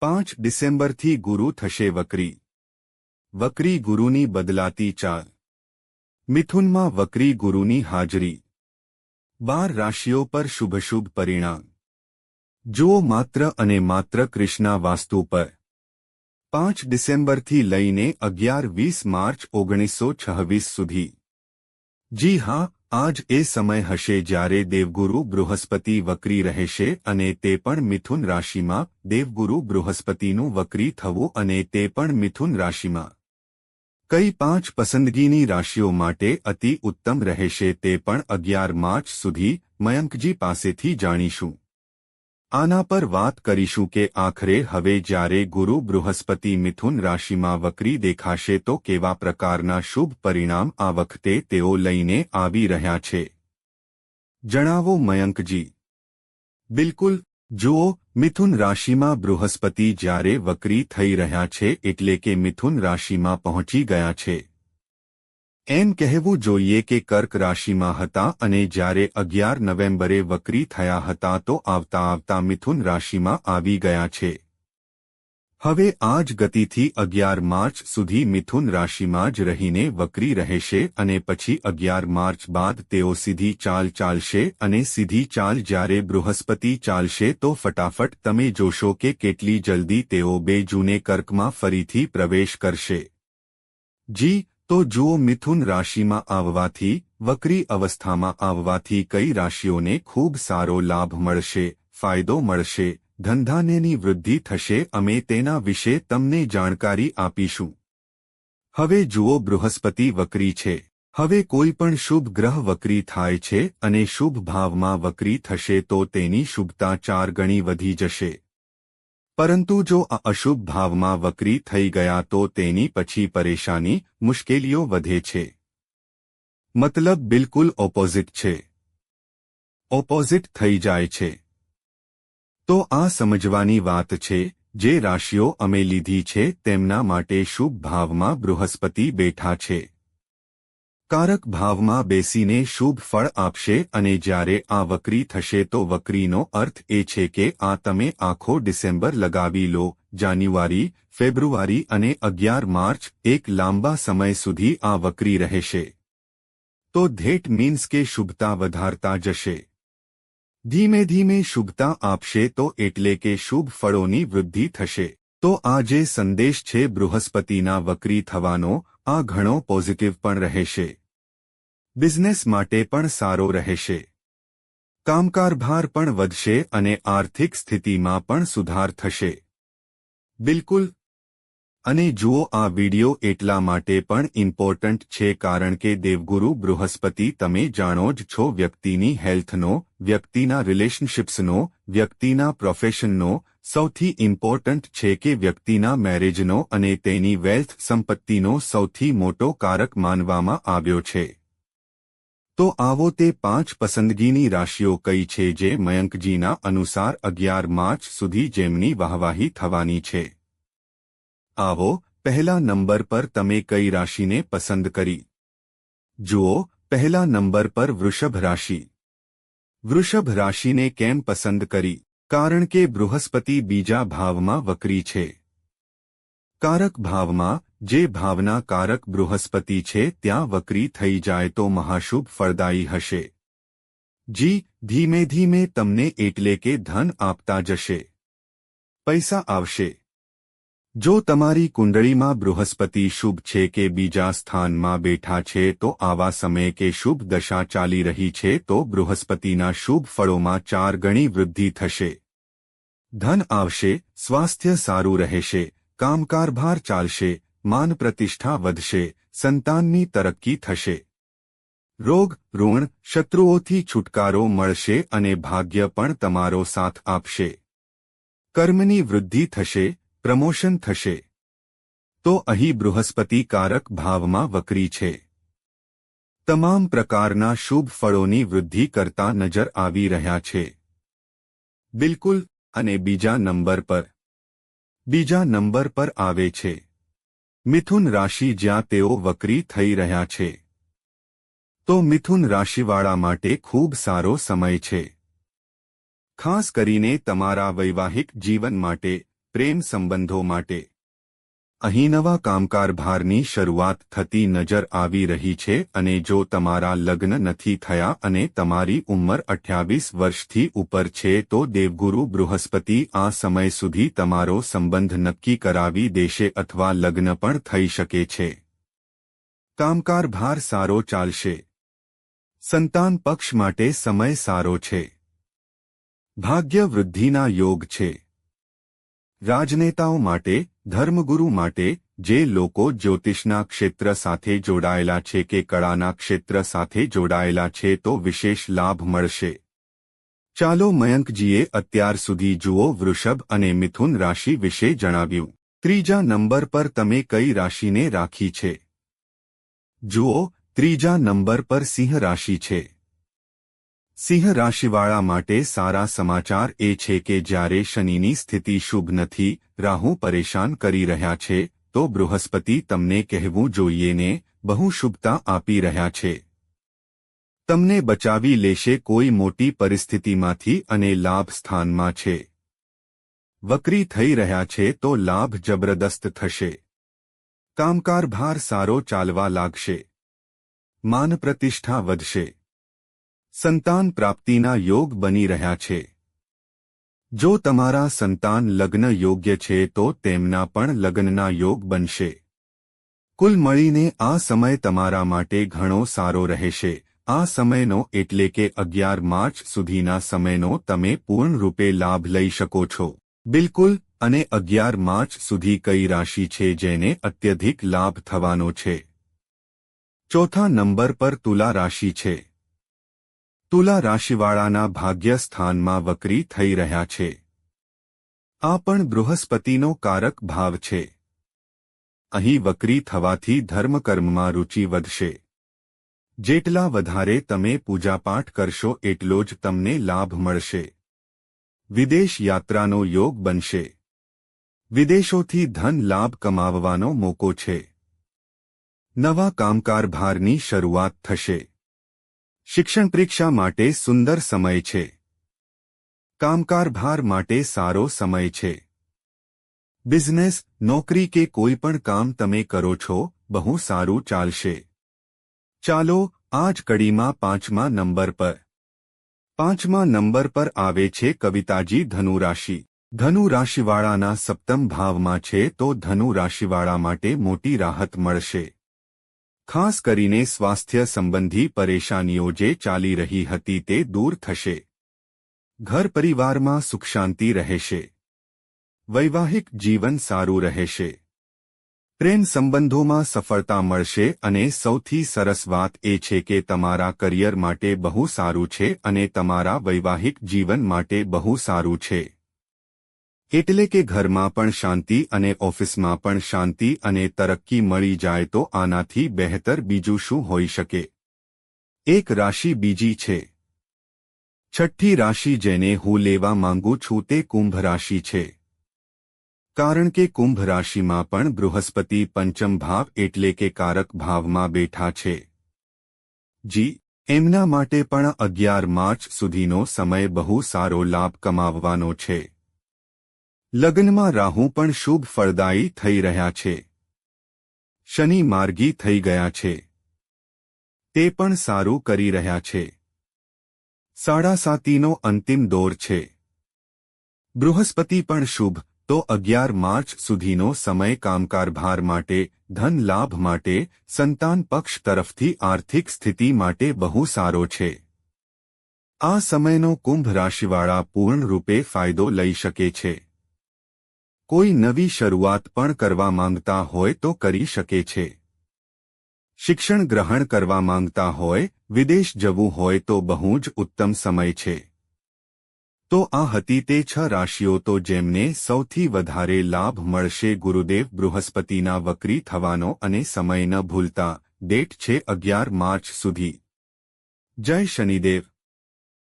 પાંચ ડિસેમ્બરથી ગુરુ થશે વક્રી. વક્રી ગુરુની બદલાતી ચાલ. મિથુનમાં વક્રી ગુરુની હાજરી. બાર રાશિઓ પર શુભશુભ પરિણામ. જુઓ માત્ર અને માત્ર કૃષ્ણા વાસ્તુ પર. પાંચ ડિસેમ્બરથી લઈને અગિયાર વીસ માર્ચ ઓગણીસો છવ્વીસ સુધી. જી હા આજ એ સમય હશે જ્યારે દેવગુરુ બૃહસ્પતિ વક્રી રહેશે અને તે પણ મિથુન રાશિમાં, દેવગુરુ બૃહસ્પતિનું વક્રી થવું અને તે પણ મિથુન રાશિમાં. કઈ પાંચ પસંદગીની રાશિઓ માટે અતિ ઉત્તમ રહેશે તે પણ અગિયાર માર્ચ સુધી, મયંકજી પાસેથી જાણીશું. આના પર વાત કરીશું કે આખરે હવે જ્યારે ગુરુ બૃહસ્પતિ મિથુન રાશિમાં વક્રી દેખાશે તો કેવા પ્રકારના શુભ પરિણામ આ વખતે તેઓ લઈને આવી રહ્યા છે. જણાવો મયંકજી. બિલકુલ, જુઓ, મિથુન રાશિમાં બૃહસ્પતિ જ્યારે વક્રી થઈ રહ્યા છે એટલે કે મિથુન રાશિમાં પહોંચી ગયા છે. એમ કહેવું જોઈએ કે કર્ક રાશિમાં હતા અને જ્યારે અગિયાર નવેમ્બરે વક્રી થયા હતા તો આવતા આવતા મિથુન રાશિમાં આવી ગયા છે. હવે આ જ ગતિથી અગિયાર માર્ચ સુધી મિથુન રાશિમાં જ રહીને વક્રી રહેશે અને પછી અગિયાર માર્ચ બાદ તેઓ સીધી ચાલ ચાલશે અને સીધી ચાલ જ્યારે બૃહસ્પતિ ચાલશે તો ફટાફટ તમે જોશો કે કેટલી જલ્દી તેઓ બે જૂને કર્કમાં ફરીથી પ્રવેશ કરશે. જી તો જુઓ મિથુન રાશિમાં આવવાથી, વક્રી અવસ્થામાં આવવાથી કઈ રાશિઓને ખૂબ સારો લાભ મળશે, ફાયદો મળશે, ધંધાનેની વૃદ્ધિ થશે અમે તેના વિશે તમને જાણકારી આપીશું. હવે જુઓ બૃહસ્પતિ વક્રી છે. હવે કોઈ પણ શુભ ગ્રહ વક્રી થાય છે અને શુભ ભાવમાં વક્રી થશે તો તેની શુભતા ચાર ગણી વધી જશે. પરંતુ જો અશુભ ભાવમાં વક્રી થઈ ગયા તો તેની પછી પરેશાની મુશ્કેલીઓ વધે છે. મતલબ બિલકુલ ઓપોઝિટ છે. ઓપોઝિટ થઈ જાય છે. તો આ સમજવાની વાત છે, જે રાશિઓ અમે લીધી છે, તેમના માટે શુભ ભાવમાં બૃહસ્પતિ બેઠા છે. કારક ભાવમાં બેસીને શુભ ફળ આપશે અને જ્યારે આ વક્રી થશે તો વક્રીનો અર્થ એ છે કે આ તમે આખો ડિસેમ્બર લગાવી લો, જાન્યુઆરી, ફેબ્રુઆરી અને અગિયાર માર્ચ, એક લાંબા સમય સુધી આ વક્રી રહેશે. તો ધેટ મીન્સ કે શુભતા વધારતા જશે. ધીમે ધીમે શુભતા આપશે તો એટલે કે શુભ ફળોની વૃદ્ધિ થશે. તો આ જે સંદેશ છે બૃહસ્પતિના વક્રી થવાનો, આ ઘણો પોઝિટિવ પણ રહેશે. બિઝનેસ માટે પણ સારો રહેશે. કામકારભાર પણ વધશે અને આર્થિક સ્થિતિમાં પણ સુધાર થશે. બિલકુલ. અને જુઓ આ વિડિયો એટલા માટે પણ ઇમ્પોર્ટન્ટ છે કારણ કે દેવગુરુ બૃહસ્પતિ તમે જાણો જ છો વ્યક્તિની હેલ્થનો વ્યક્તિના રિલેશનશિપ્સનો વ્યક્તિના પ્રોફેશનનો સૌથી ઇમ્પોર્ટન્ટ છે કે વ્યક્તિના મેરેજનો અને તેની વેલ્થ સંપત્તિનો સૌથી મોટો કારક માનવામાં આવ્યો છે. તો આવો તે પાંચ પસંદગીની રાશિઓ કઈ છે જે મયંકજીના અનુસાર અગિયાર માર્ચ સુધી જેમની વાહવાહી થવાની છે. આવો, પહેલા નંબર પર તમે કઈ રાશિને પસંદ કરી? જુઓ, પહેલા નંબર પર વૃષભ રાશિ. વૃષભ રાશિને કેમ પસંદ કરી? કારણ કે બૃહસ્પતિ બીજા ભાવમાં વક્રી છે. કારક ભાવમાં, જે ભાવના કારક બૃહસ્પતિ છે, ત્યાં વક્રી થઈ જાય તો મહાશુભ ફળદાયી હશે. જી, ધીમે ધીમે તમને એટલે કે ધન આપતા જશે. પૈસા આવશે. જો તમારી કુંડળીમાં બૃહસ્પતિ શુભ છે કે બીજા સ્થાનમાં બેઠા છે, તો આવા સમયે કે શુભ દશા ચાલી રહી છે, તો બૃહસ્પતિના શુભ ફળોમાં ચાર ગણી વૃદ્ધિ થશે. ધન આવશે, સ્વાસ્થ્ય સારું રહેશે કામકારભાર ચાલશે, માન પ્રતિષ્ઠા વધશે, સંતાનની તરક્કી થશે. રોગ, ઋણ, શત્રુઓથી છુટકારો મળશે અને ભાગ્ય પણ તમારો સાથ આપશે. કર્મની વૃદ્ધિ થશે પ્રમોશન થશે. તો અહીં બૃહસ્પતિ કારક ભાવમાં વકરી છે. તમામ પ્રકારના શુભ ફળોની વૃદ્ધિ કરતા નજર આવી રહ્યા છે. બિલકુલ, અને બીજા નંબર પર. બીજા નંબર પર આવે છે. મિથુન રાશિ જ્યાં તેઓ વક્રી થઈ રહ્યા છે. તો મિથુન રાશિવાળા માટે ખૂબ સારો સમય છે. ખાસ કરીને તમારા વૈવાહિક જીવન માટે પ્રેમ સંબંધો માટે. અહીં નવા કામકાર ભારની શરૂઆત થતી નજર આવી રહી છે અને જો તમારા લગ્ન નથી થયા અને તમારી ઉંમર અઠ્યાવીસ વર્ષથી ઉપર છે તો દેવગુરુ બૃહસ્પતિ આ સમય સુધી તમારો સંબંધ નક્કી કરાવી દેશે અથવા લગ્ન પણ થઈ શકે છે. કામકાર ભાર સારો ચાલશે. સંતાન પક્ષ માટે સમય સારો છે. ભાગ્ય વૃદ્ધિના યોગ છે. રાજનેતાઓ માટે, ધર્મગુરુ માટે, જે લોકો જ્યોતિષના ક્ષેત્ર સાથે જોડાયેલા છે કે કળાના ક્ષેત્ર સાથે જોડાયેલા છે તો વિશેષ લાભ મળશે. ચાલો મયંકજીએ અત્યાર સુધી જુઓ વૃષભ અને મિથુન રાશિ વિશે જણાવ્યું. ત્રીજા નંબર પર તમે કઈ રાશિને રાખી છે? જુઓ, ત્રીજા નંબર પર સિંહ રાશિ છે. સિંહ રાશિવાળા માટે સારા સમાચાર એ છે કે જ્યારે શનિની સ્થિતિ શુભ નથી, રાહુ પરેશાન કરી રહ્યા છે, તો બૃહસ્પતિ તમને કહેવું જોઈએ ને, બહુ શુભતા આપી રહ્યા છે. તમને બચાવી લેશે કોઈ મોટી પરિસ્થિતિમાંથી અને લાભ સ્થાનમાં છે. વક્રી થઈ રહ્યા છે તો લાભ જબરદસ્ત થશે. કામકાર ભાર સારો ચાલવા લાગશે. માન પ્રતિષ્ઠા વધશે. સંતાન પ્રાપ્તિના યોગ બની રહ્યા છે. જો તમારા સંતાન લગ્ન યોગ્ય છે, તો તેમના પણ લગ્નના યોગ બનશે. કુલ મળીને આ સમય તમારા માટે ઘણો સારો રહેશે. આ સમયનો એટલે કે અગિયાર માર્ચ સુધીના સમયનો તમે પૂર્ણરૂપે લાભ લઈ શકો છો. બિલકુલ, અને અગિયાર માર્ચ સુધી કઈ રાશિ છે જેને અત્યધિક લાભ થવાનો છે? ચોથા નંબર પર તુલા રાશિ છે. તુલા રાશિવાળાના ભાગ્યસ્થાનમાં વકરી થઈ રહ્યા છે. આ પણ બૃહસ્પતિનો કારક ભાવ છે. અહીં વકરી થવાથી ધર્મકર્મમાં રુચિ વધશે. જેટલા વધારે તમે પૂજાપાઠ કરશો એટલો જ તમને લાભ મળશે. વિદેશ યાત્રાનો યોગ બનશે. વિદેશોથી ધન લાભ કમાવવાનો મોકો છે. નવા કામકારભારની શરૂઆત થશે. શિક્ષણ પરીક્ષા માટે સુંદર સમય છે. કામકાર ભાર માટે સારો સમય છે. બિઝનેસ, નોકરી કે કોઈ પણ કામ તમે કરો છો, બહુ સારું ચાલશે. ચાલો, આજ કડીમાં પાંચમા નંબર પર. પાંચમા નંબર પર આવે છે કવિતાજી ધનુ રાશિ ધનુ રાશિવાળાના સપ્તમ ભાવમાં છે તો ધનુ રાશિવાળા માટે મોટી રાહત મળશે. ખાસ કરીને સ્વાસ્થ્ય સંબંધી પરેશાનીઓ જે ચાલી રહી હતી તે દૂર થશે. ઘર પરિવારમાં સુખ શાંતિ રહેશે. વૈવાહિક જીવન સારું રહેશે. પ્રેમ સંબંધોમાં સફળતા મળશે અને સૌથી સરસ વાત એ છે કે તમારા કરિયર માટે બહુ સારું છે અને તમારા વૈવાહિક જીવન માટે બહુ સારું છે. એટલે કે ઘરમાં પણ શાંતિ અને ઓફિસમાં પણ શાંતિ અને તરક્કી મળી જાય તો આનાથી બહેતર બીજું શું હોઈ શકે? એક રાશિ બીજી છે. છઠ્ઠી રાશિ જેને હું લેવા માંગુ છું તે કુંભ રાશિ છે. કારણ કે કુંભ રાશિમાં પણ બૃહસ્પતિ પંચમ ભાવ એટલે કે કારક ભાવમાં બેઠા છે. જી, એમના માટે પણ અગિયાર માર્ચ સુધીનો સમય બહુ સારો લાભ કમાવવાનો છે. લગ્નમાં રાહુ પણ શુભ ફળદાયી થઈ રહ્યા છે. શનિ માર્ગી થઈ ગયા છે. તે પણ સારું કરી રહ્યા છે. સાડા સાતીનો અંતિમ દોર છે. બૃહસ્પતિ પણ શુભ, તો અગિયાર માર્ચ સુધીનો સમય કામકારભાર માટે, ધન લાભ માટે, સંતાન પક્ષ તરફથી આર્થિક સ્થિતિ માટે બહુ સારો છે. આ સમયનો કુંભ રાશિવાળા પૂર્ણરૂપે ફાયદો લઈ શકે છે. કોઈ નવી શરૂઆત પણ કરવા માંગતા હોય તો કરી શકે છે. શિક્ષણ ગ્રહણ કરવા માંગતા હોય, વિદેશ જવું હોય તો બહુ જ ઉત્તમ સમય છે. તો આ હતી તે છ રાશિઓ તો જેમને સૌથી વધારે લાભ મળશે ગુરુદેવ બૃહસ્પતિના વક્રી થવાનો અને સમય ન ભૂલતા. ડેટ છે અગિયાર માર્ચ સુધી. જય શનિદેવ.